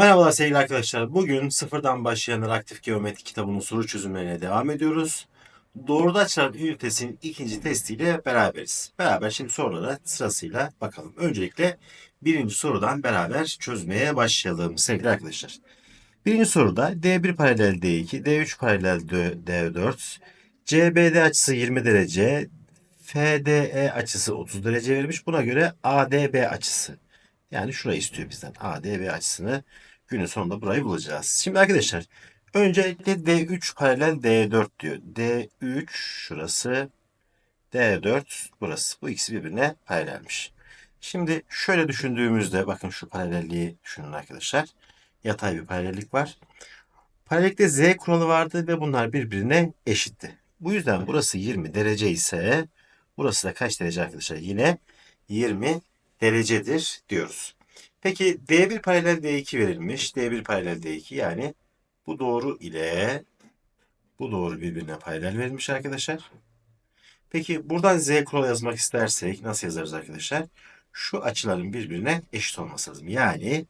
Merhabalar sevgili arkadaşlar. Bugün sıfırdan başlayan aktif geometri kitabının soru çözümlerine devam ediyoruz. Doğruda açılan ünitesinin ikinci testiyle beraberiz. Beraber şimdi sorulara sırasıyla bakalım. Öncelikle birinci sorudan beraber çözmeye başlayalım sevgili arkadaşlar. Birinci soruda D1 paralel D2, D3 paralel D4, CBD açısı 20 derece, FDE açısı 30 derece verilmiş. Buna göre ADB açısı yani şurayı istiyor bizden. ADB açısını günün sonunda burayı bulacağız. Şimdi arkadaşlar öncelikle D3 paralel D4 diyor. D3 şurası D4 burası. Bu ikisi birbirine paralelmiş. Şimdi şöyle düşündüğümüzde bakın şu paralelliği düşünün arkadaşlar. Yatay bir paralellik var. Paralellikte Z kuralı vardı ve bunlar birbirine eşitti. Bu yüzden burası 20 derece ise burası da kaç derece arkadaşlar? Yine 20 derecedir diyoruz. Peki D1 paralel D2 verilmiş. D1 paralel D2 yani bu doğru ile bu doğru birbirine paralel verilmiş arkadaşlar. Peki buradan Z kuralı yazmak istersek nasıl yazarız arkadaşlar? Şu açıların birbirine eşit olması lazım. Yani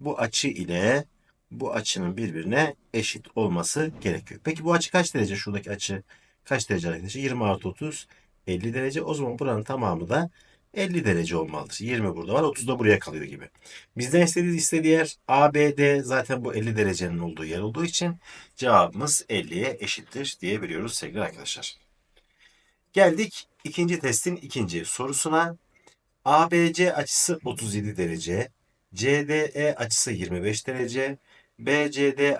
bu açı ile bu açının birbirine eşit olması gerekiyor. Peki bu açı kaç derece? Şuradaki açı kaç derece arkadaşlar? 20 artı 30 50 derece. O zaman buranın tamamı da 50 derece olmalıdır. 20 burada var 30 da buraya kalıyor gibi. Bizden istediği istediği yer ABD zaten bu 50 derecenin olduğu yer olduğu için cevabımız 50'ye eşittir diyebiliyoruz sevgili arkadaşlar. Geldik ikinci testin ikinci sorusuna. ABC açısı 37 derece, CDE açısı 25 derece, BCD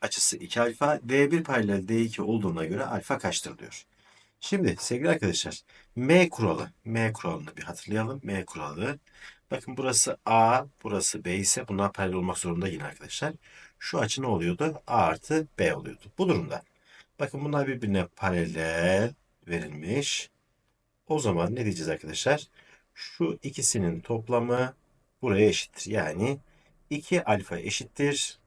açısı 2 alfa, D1 paralel D2 olduğuna göre alfa kaçtır diyor. Şimdi sevgili arkadaşlar M kuralı. M kuralını bir hatırlayalım. M kuralı. Bakın burası A, burası B ise bunlar paralel olmak zorunda yine arkadaşlar. Şu açı ne oluyordu? A artı B oluyordu. Bu durumda. Bakın bunlar birbirine paralel verilmiş. O zaman ne diyeceğiz arkadaşlar? Şu ikisinin toplamı buraya eşittir. Yani 2 alfa eşittir.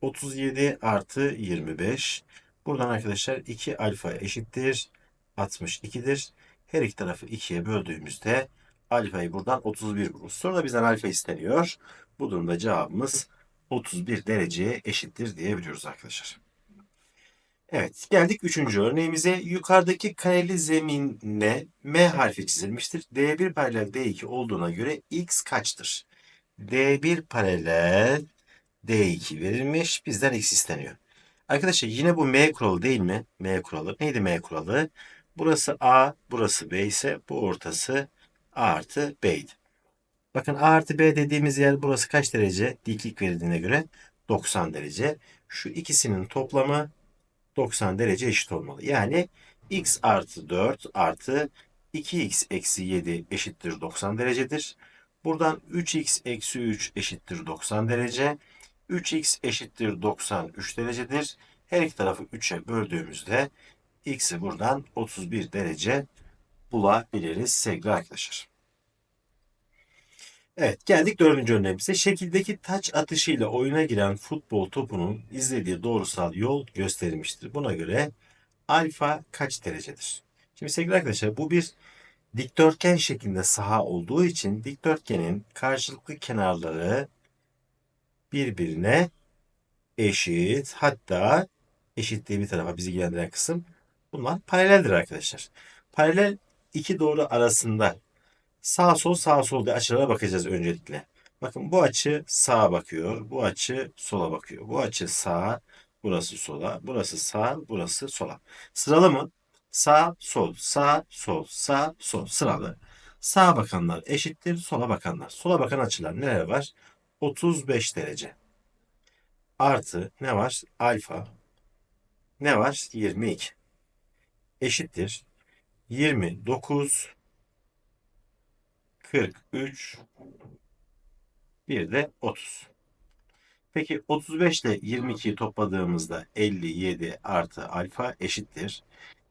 37 artı 25. Buradan arkadaşlar 2 alfa eşittir 62'dir. Her iki tarafı 2'ye böldüğümüzde alfayı buradan 31 buluruz. Sonra bizden alfa isteniyor. Bu durumda cevabımız 31 dereceye eşittir diyebiliyoruz arkadaşlar. Evet geldik üçüncü örneğimize. Yukarıdaki kareli zeminle M harfi çizilmiştir. D1 paralel D2 olduğuna göre X kaçtır? D1 paralel D2 verilmiş. Bizden X isteniyor. Arkadaşlar yine bu M kuralı değil mi? M kuralı. Neydi M kuralı? Burası A, burası B ise bu ortası A artı B'ydi. Bakın A artı B dediğimiz yer burası kaç derece? Diklik verildiğine göre 90 derece. Şu ikisinin toplamı 90 derece eşit olmalı. Yani x artı 4 artı 2x eksi 7 eşittir 90 derecedir. Buradan 3x eksi 3 eşittir 90 derece. 3x eşittir 93 derecedir. Her iki tarafı 3'e böldüğümüzde x'i buradan 31 derece bulabiliriz sevgili arkadaşlar. Evet geldik dördüncü örneğimize. Şekildeki taç atışıyla oyuna giren futbol topunun izlediği doğrusal yol gösterilmiştir. Buna göre alfa kaç derecedir? Şimdi sevgili arkadaşlar bu bir dikdörtgen şeklinde saha olduğu için dikdörtgenin karşılıklı kenarları birbirine eşit. Hatta eşitliği bir tarafa bizi ilgilendiren kısım bunlar paraleldir arkadaşlar. Paralel iki doğru arasında sağ sol sağ sol diye açılara bakacağız öncelikle. Bakın bu açı sağa bakıyor. Bu açı sola bakıyor. Bu açı sağa, burası sola, burası sağ, burası sola. Sıralı mı? Sağ, sol, sağ, sol, sağ, sol. Sıralı. Sağa bakanlar eşittir, sola bakanlar. Sola bakan açılar neler var? 35 derece. Artı ne var? Alfa. Ne var? 22. Eşittir. 29 43 bir de 30. Peki 35 ile 22'yi topladığımızda 57 artı alfa eşittir.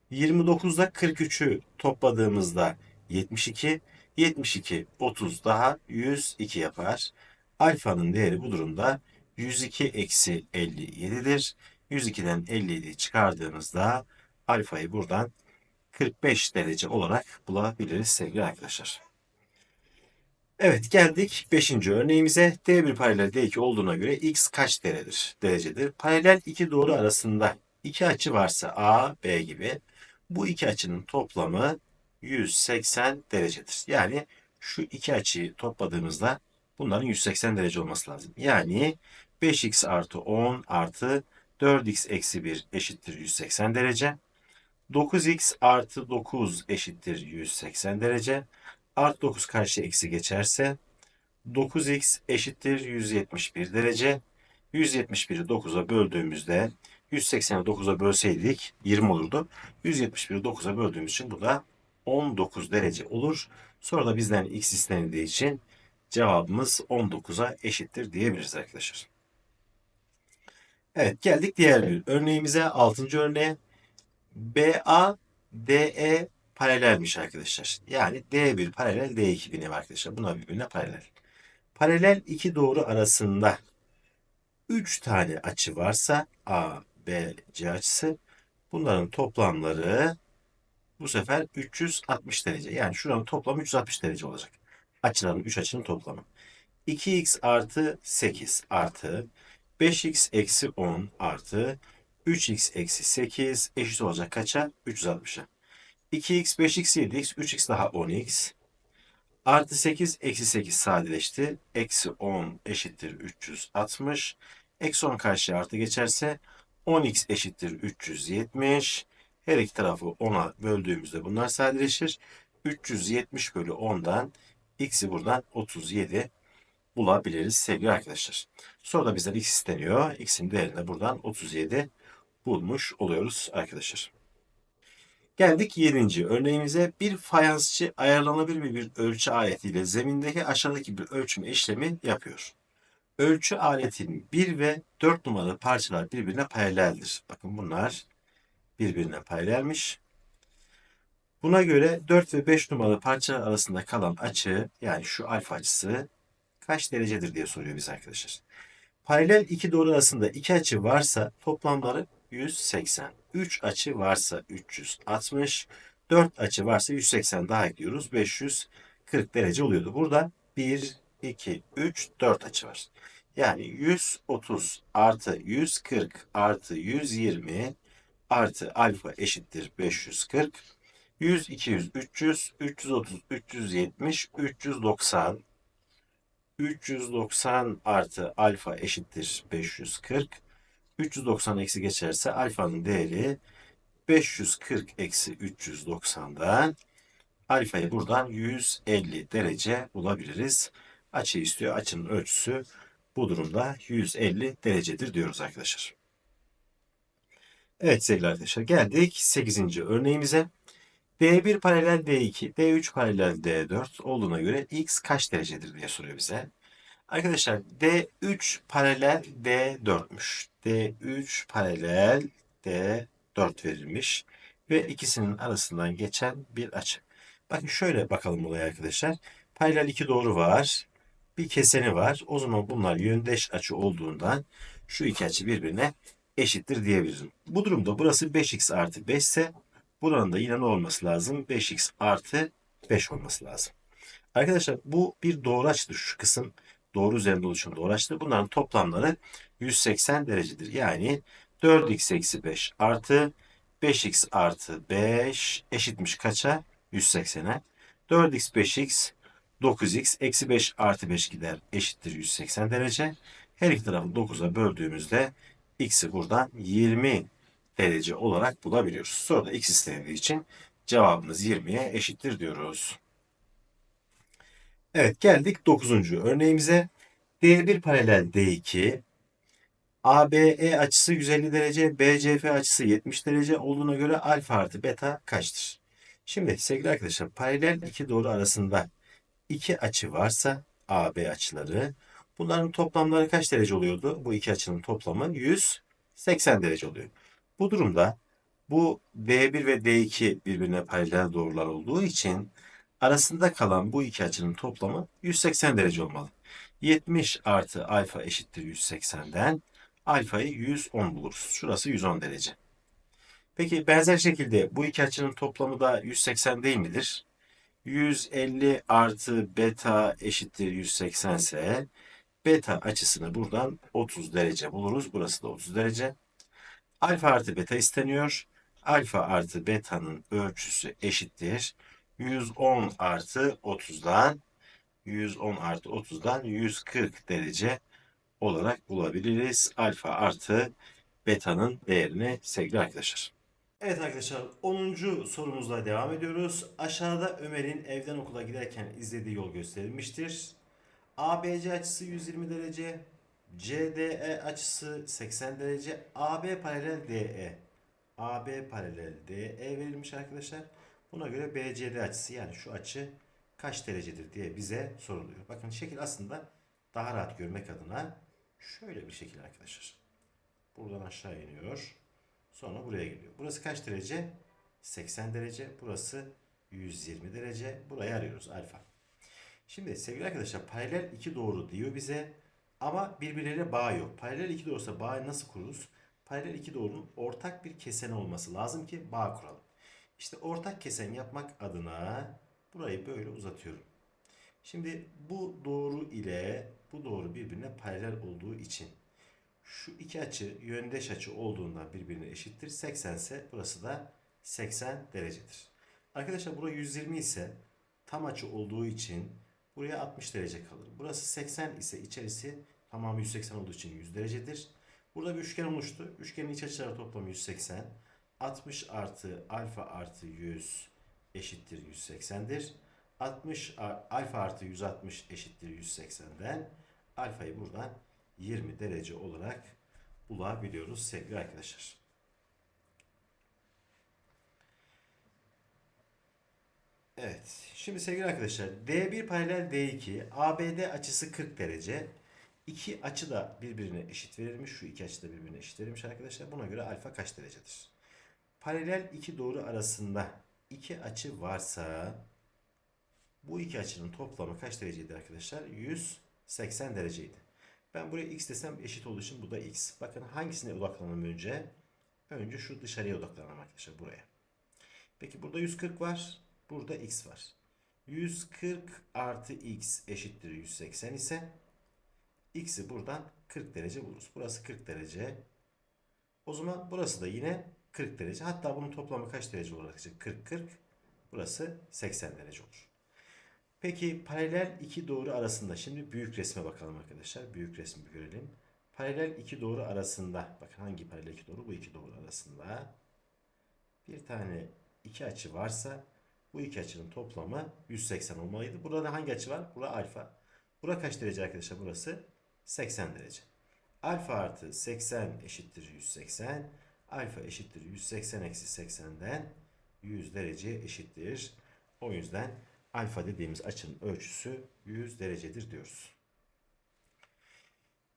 29 ile 43'ü topladığımızda 72, 72, 30 daha 102 yapar. Alfanın değeri bu durumda 102 eksi 57'dir. 102'den 57'yi çıkardığımızda alfayı buradan 45 derece olarak bulabiliriz sevgili arkadaşlar. Evet geldik 5. örneğimize. D1 paralel D2 olduğuna göre x kaç derecedir? derecedir? Paralel iki doğru arasında iki açı varsa A, B gibi bu iki açının toplamı 180 derecedir. Yani şu iki açıyı topladığımızda bunların 180 derece olması lazım. Yani 5x artı 10 artı 4x eksi 1 eşittir 180 derece. 9x artı 9 eşittir 180 derece. Artı 9 karşı eksi geçerse 9x eşittir 171 derece. 171'i 9'a böldüğümüzde 180'i 9'a bölseydik 20 olurdu. 171'i 9'a böldüğümüz için bu da 19 derece olur. Sonra da bizden x istenildiği için cevabımız 19'a eşittir diyebiliriz arkadaşlar. Evet geldik diğer bir örneğimize. 6. örneğe. BA DE paralelmiş arkadaşlar. Yani D1 paralel D2 bir nevi arkadaşlar. Bunlar birbirine paralel. Paralel iki doğru arasında 3 tane açı varsa A, B, C açısı bunların toplamları bu sefer 360 derece. Yani şuranın toplamı 360 derece olacak. Açıların 3 açının toplamı. 2x artı 8 artı 5x eksi 10 artı 3x eksi 8 eşit olacak kaça? 360'a. 2x, 5x, 7x, 3x daha 10x. Artı 8, eksi 8 sadeleşti. Eksi 10 eşittir 360. Eksi 10 karşıya artı geçerse 10x eşittir 370. Her iki tarafı 10'a böldüğümüzde bunlar sadeleşir. 370 bölü 10'dan x'i buradan 37 bulabiliriz sevgili arkadaşlar. Sonra da bizden x isteniyor. x'in değerini de buradan 37 bulmuş oluyoruz arkadaşlar. Geldik 7. örneğimize. Bir fayansçı ayarlanabilir bir ölçü aletiyle zemindeki aşağıdaki bir ölçüm işlemi yapıyor. Ölçü aletinin 1 ve 4 numaralı parçalar birbirine paraleldir. Bakın bunlar birbirine paralelmiş. Buna göre 4 ve 5 numaralı parça arasında kalan açı yani şu alfa açısı kaç derecedir diye soruyor biz arkadaşlar. Paralel iki doğru arasında iki açı varsa toplamları 180. 3 açı varsa 360. 4 açı varsa 180 daha ekliyoruz. 540 derece oluyordu. Burada 1, 2, 3, 4 açı var. Yani 130 artı 140 artı 120 artı alfa eşittir 540. 100, 200, 300, 330, 370, 390. 390 artı alfa eşittir 540. 390 eksi geçerse alfanın değeri 540 eksi 390'dan alfayı buradan 150 derece bulabiliriz. Açı istiyor. Açının ölçüsü bu durumda 150 derecedir diyoruz arkadaşlar. Evet sevgili arkadaşlar geldik 8. örneğimize. D1 paralel D2, D3 paralel D4 olduğuna göre x kaç derecedir diye soruyor bize. Arkadaşlar D3 paralel D4'müş. D3 paralel D4 verilmiş. Ve ikisinin arasından geçen bir açı. Bakın şöyle bakalım olaya arkadaşlar. Paralel iki doğru var. Bir keseni var. O zaman bunlar yöndeş açı olduğundan şu iki açı birbirine eşittir diyebilirim. Bu durumda burası 5x artı 5 ise buranın da yine ne olması lazım? 5x artı 5 olması lazım. Arkadaşlar bu bir doğru açıdır şu kısım doğru üzerinde oluşan doğru açıdır. Bunların toplamları 180 derecedir. Yani 4x eksi 5 artı 5x artı 5 eşitmiş kaça? 180'e. 4x 5x 9x eksi 5 artı 5 gider eşittir 180 derece. Her iki tarafı 9'a böldüğümüzde x'i buradan 20 derece olarak bulabiliyoruz. Sonra da x istenildiği için cevabımız 20'ye eşittir diyoruz. Evet geldik 9. örneğimize. D1 paralel D2 ABE açısı 150 derece, BCF açısı 70 derece olduğuna göre alfa artı beta kaçtır? Şimdi sevgili arkadaşlar paralel iki doğru arasında iki açı varsa AB açıları bunların toplamları kaç derece oluyordu? Bu iki açının toplamı 180 derece oluyor. Bu durumda bu D1 ve D2 birbirine paralel doğrular olduğu için arasında kalan bu iki açının toplamı 180 derece olmalı. 70 artı alfa eşittir 180'den alfayı 110 buluruz. Şurası 110 derece. Peki benzer şekilde bu iki açının toplamı da 180 değil midir? 150 artı beta eşittir 180 ise beta açısını buradan 30 derece buluruz. Burası da 30 derece. Alfa artı beta isteniyor. Alfa artı beta'nın ölçüsü eşittir. 110 artı 30'dan 110 artı 30'dan 140 derece olarak bulabiliriz. Alfa artı beta'nın değerini sevgili arkadaşlar. Evet arkadaşlar 10. sorumuzla devam ediyoruz. Aşağıda Ömer'in evden okula giderken izlediği yol gösterilmiştir. ABC açısı 120 derece, CDE açısı 80 derece, AB paralel DE. AB paralel DE verilmiş arkadaşlar. Buna göre BCD açısı yani şu açı kaç derecedir diye bize soruluyor. Bakın şekil aslında daha rahat görmek adına şöyle bir şekil arkadaşlar. Buradan aşağı iniyor. Sonra buraya geliyor. Burası kaç derece? 80 derece. Burası 120 derece. Burayı arıyoruz alfa. Şimdi sevgili arkadaşlar paralel iki doğru diyor bize ama birbirleriyle bağ yok. Paralel iki doğrusa bağı nasıl kururuz? Paralel iki doğrunun ortak bir kesen olması lazım ki bağ kuralım. İşte ortak kesen yapmak adına burayı böyle uzatıyorum. Şimdi bu doğru ile bu doğru birbirine paralel olduğu için şu iki açı yöndeş açı olduğundan birbirine eşittir. 80 ise burası da 80 derecedir. Arkadaşlar burası 120 ise tam açı olduğu için buraya 60 derece kalır. Burası 80 ise içerisi tamamı 180 olduğu için 100 derecedir. Burada bir üçgen oluştu. Üçgenin iç açıları toplamı 180. 60 artı alfa artı 100 eşittir 180'dir. 60 a- alfa artı 160 eşittir 180'den alfayı buradan 20 derece olarak bulabiliyoruz sevgili arkadaşlar. Evet. Şimdi sevgili arkadaşlar D1 paralel D2 ABD açısı 40 derece. İki açı da birbirine eşit verilmiş. Şu iki açı da birbirine eşit verilmiş arkadaşlar. Buna göre alfa kaç derecedir? Paralel iki doğru arasında iki açı varsa bu iki açının toplamı kaç dereceydi arkadaşlar? 180 dereceydi. Ben buraya x desem eşit olduğu için bu da x. Bakın hangisine odaklanalım önce? Önce şu dışarıya odaklanalım arkadaşlar buraya. Peki burada 140 var. Burada x var. 140 artı x eşittir 180 ise x'i buradan 40 derece buluruz. Burası 40 derece. O zaman burası da yine 40 derece. Hatta bunun toplamı kaç derece olarak çıkacak? 40 40. Burası 80 derece olur. Peki paralel iki doğru arasında şimdi büyük resme bakalım arkadaşlar. Büyük resmi görelim. Paralel iki doğru arasında bakın hangi paralel iki doğru? Bu iki doğru arasında bir tane iki açı varsa bu iki açının toplamı 180 olmalıydı. Burada hangi açı var? Bura alfa. Bura kaç derece arkadaşlar? Burası 80 derece. Alfa artı 80 eşittir 180. Alfa eşittir 180 eksi 80'den 100 derece eşittir. O yüzden alfa dediğimiz açının ölçüsü 100 derecedir diyoruz.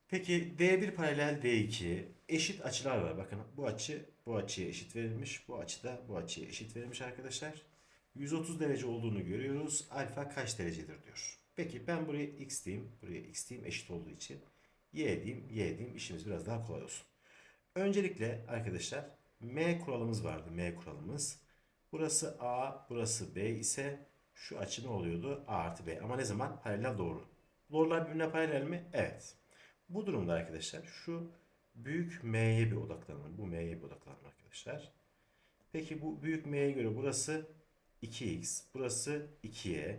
Peki D1 paralel D2 eşit açılar var. Bakın bu açı bu açıya eşit verilmiş. Bu açı da bu açıya eşit verilmiş arkadaşlar. 130 derece olduğunu görüyoruz. Alfa kaç derecedir diyor. Peki ben buraya x diyeyim. Buraya x diyeyim eşit olduğu için. Y diyeyim. Y diyeyim. İşimiz biraz daha kolay olsun. Öncelikle arkadaşlar M kuralımız vardı. M kuralımız. Burası A, burası B ise şu açı ne oluyordu? A artı B. Ama ne zaman? Paralel doğru. Doğrular birbirine paralel mi? Evet. Bu durumda arkadaşlar şu büyük M'ye bir odaklanalım. Bu M'ye bir odaklanalım arkadaşlar. Peki bu büyük M'ye göre burası 2x, burası 2y.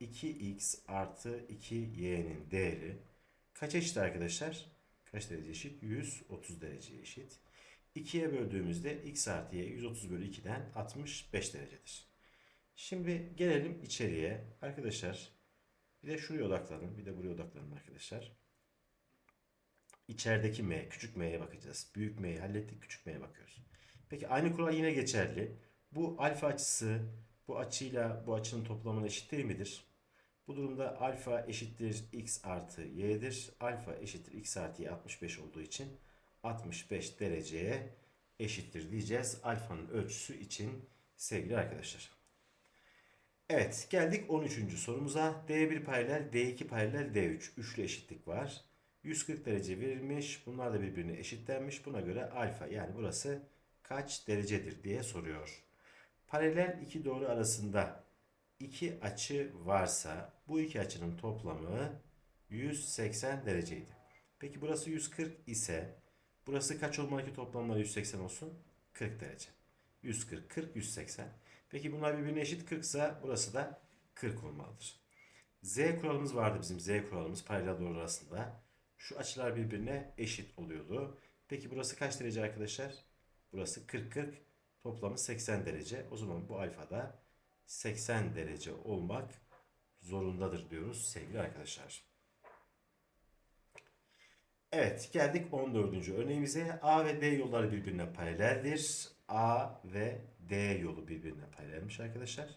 2x artı 2y'nin değeri kaç eşit arkadaşlar? Kaç derece eşit? 130 derece eşit. 2'ye böldüğümüzde x artı y 130 bölü 2'den 65 derecedir. Şimdi gelelim içeriye. Arkadaşlar bir de şuraya odaklanın. Bir de buraya odaklanın arkadaşlar. İçerideki m, küçük m'ye bakacağız. Büyük m'yi hallettik, küçük m'ye bakıyoruz. Peki aynı kural yine geçerli. Bu alfa açısı bu açıyla bu açının toplamına eşit değil midir? Bu durumda alfa eşittir x artı y'dir. Alfa eşittir x artı y 65 olduğu için 65 dereceye eşittir diyeceğiz. Alfanın ölçüsü için sevgili arkadaşlar. Evet geldik 13. sorumuza. D1 paralel, D2 paralel, D3. Üçlü eşitlik var. 140 derece verilmiş. Bunlar da birbirine eşitlenmiş. Buna göre alfa yani burası kaç derecedir diye soruyor. Paralel iki doğru arasında iki açı varsa bu iki açının toplamı 180 dereceydi. Peki burası 140 ise burası kaç olmalı ki toplamları 180 olsun? 40 derece. 140, 40, 180. Peki bunlar birbirine eşit 40 ise burası da 40 olmalıdır. Z kuralımız vardı bizim Z kuralımız paralel doğru arasında. Şu açılar birbirine eşit oluyordu. Peki burası kaç derece arkadaşlar? Burası 40 40 toplamı 80 derece. O zaman bu alfada 80 derece olmak zorundadır diyoruz sevgili arkadaşlar. Evet geldik 14. örneğimize. A ve D yolları birbirine paraleldir. A ve D yolu birbirine paralelmiş arkadaşlar.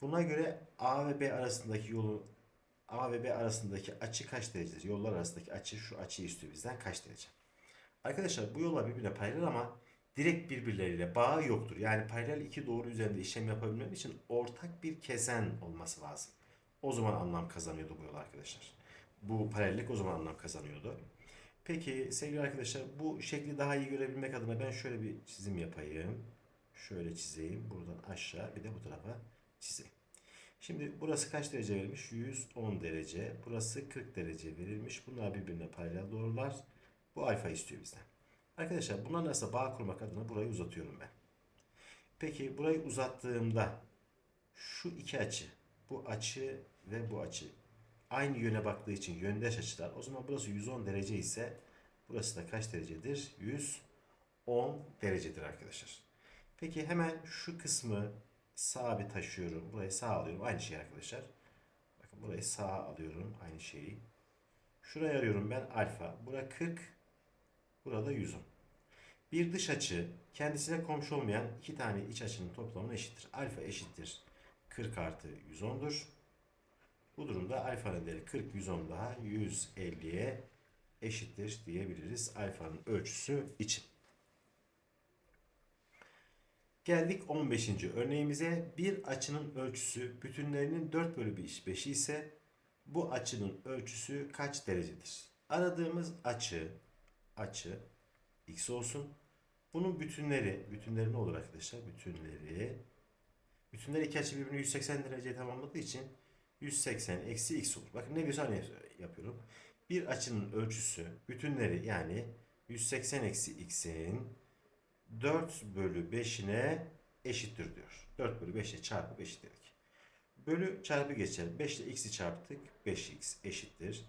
Buna göre A ve B arasındaki yolu A ve B arasındaki açı kaç derecedir? Yollar arasındaki açı şu açıyı istiyor bizden kaç derece? Arkadaşlar bu yollar birbirine paralel ama direkt birbirleriyle bağı yoktur. Yani paralel iki doğru üzerinde işlem yapabilmem için ortak bir kesen olması lazım. O zaman anlam kazanıyordu bu yol arkadaşlar. Bu paralellik o zaman anlam kazanıyordu. Peki sevgili arkadaşlar bu şekli daha iyi görebilmek adına ben şöyle bir çizim yapayım. Şöyle çizeyim. Buradan aşağı bir de bu tarafa çizeyim. Şimdi burası kaç derece verilmiş? 110 derece. Burası 40 derece verilmiş. Bunlar birbirine paralel doğrular. Bu alfa istiyor bizden. Arkadaşlar bunların arasında bağ kurmak adına burayı uzatıyorum ben. Peki burayı uzattığımda şu iki açı, bu açı ve bu açı aynı yöne baktığı için yöndeş açılar. O zaman burası 110 derece ise burası da kaç derecedir? 110 derecedir arkadaşlar. Peki hemen şu kısmı sağa bir taşıyorum. Burayı sağ alıyorum. Aynı şey arkadaşlar. Bakın burayı sağa alıyorum. Aynı şeyi. Şuraya arıyorum ben alfa. Bura 40. Burada 110. Bir dış açı kendisine komşu olmayan iki tane iç açının toplamına eşittir. Alfa eşittir 40 artı 110'dur. Bu durumda alfanın değeri 40, 110 daha 150'ye eşittir diyebiliriz alfanın ölçüsü için. Geldik 15. örneğimize. Bir açının ölçüsü bütünlerinin 4 bölü 5'i ise bu açının ölçüsü kaç derecedir? Aradığımız açı, açı x olsun. Bunun bütünleri, bütünleri ne olur arkadaşlar? Bütünleri, bütünler iki açı birbirini 180 dereceye tamamladığı için 180 eksi x olur. Bakın ne güzel yapıyorum. Bir açının ölçüsü, bütünleri yani 180 eksi x'in 4 bölü 5'ine eşittir diyor. 4 bölü 5'e çarpıp eşitledik. Bölü çarpı geçer. 5 ile x'i çarptık. 5x eşittir.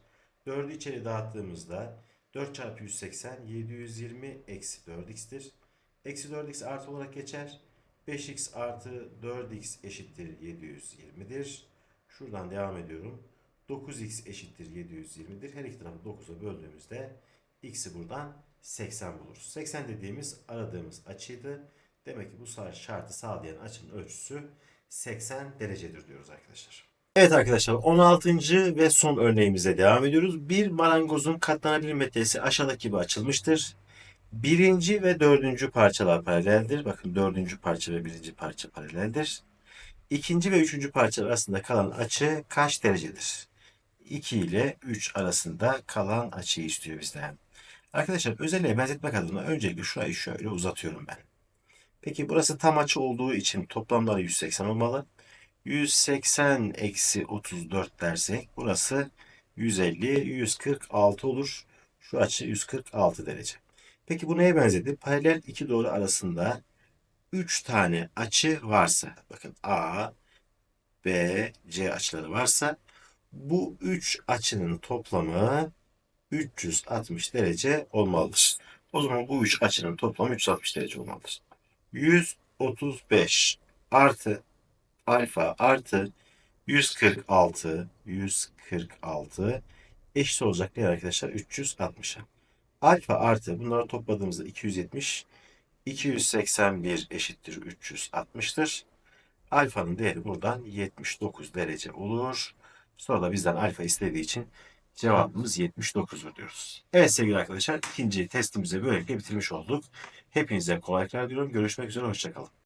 4'ü içeri dağıttığımızda 4 çarpı 180 720 eksi 4x'tir. Eksi 4x artı olarak geçer. 5x artı 4x eşittir 720'dir. Şuradan devam ediyorum. 9x eşittir 720'dir. Her iki tarafı 9'a böldüğümüzde x'i buradan 80 buluruz. 80 dediğimiz aradığımız açıydı. Demek ki bu şartı sağlayan açının ölçüsü 80 derecedir diyoruz arkadaşlar. Evet arkadaşlar 16. ve son örneğimize devam ediyoruz. Bir marangozun katlanabilir metresi aşağıdaki gibi açılmıştır. Birinci ve dördüncü parçalar paraleldir. Bakın dördüncü parça ve birinci parça paraleldir. İkinci ve üçüncü parçalar arasında kalan açı kaç derecedir? 2 ile 3 arasında kalan açıyı istiyor bizden. Arkadaşlar özelliğe benzetmek adına öncelikle şurayı şöyle uzatıyorum ben. Peki burası tam açı olduğu için toplamları 180 olmalı. 180 eksi 34 dersek burası 150, 146 olur. Şu açı 146 derece. Peki bu neye benzedi? Paralel iki doğru arasında 3 tane açı varsa, bakın A, B, C açıları varsa bu 3 açının toplamı 360 derece olmalıdır. O zaman bu üç açının toplamı 360 derece olmalıdır. 135 artı alfa artı 146 146 eşit olacak ne arkadaşlar? 360'a. Alfa artı bunları topladığımızda 270 281 eşittir 360'tır. Alfanın değeri buradan 79 derece olur. Sonra da bizden alfa istediği için Cevabımız 79'dur diyoruz. Evet sevgili arkadaşlar ikinci testimizi böylelikle bitirmiş olduk. Hepinize kolaylıklar diliyorum. Görüşmek üzere. Hoşçakalın.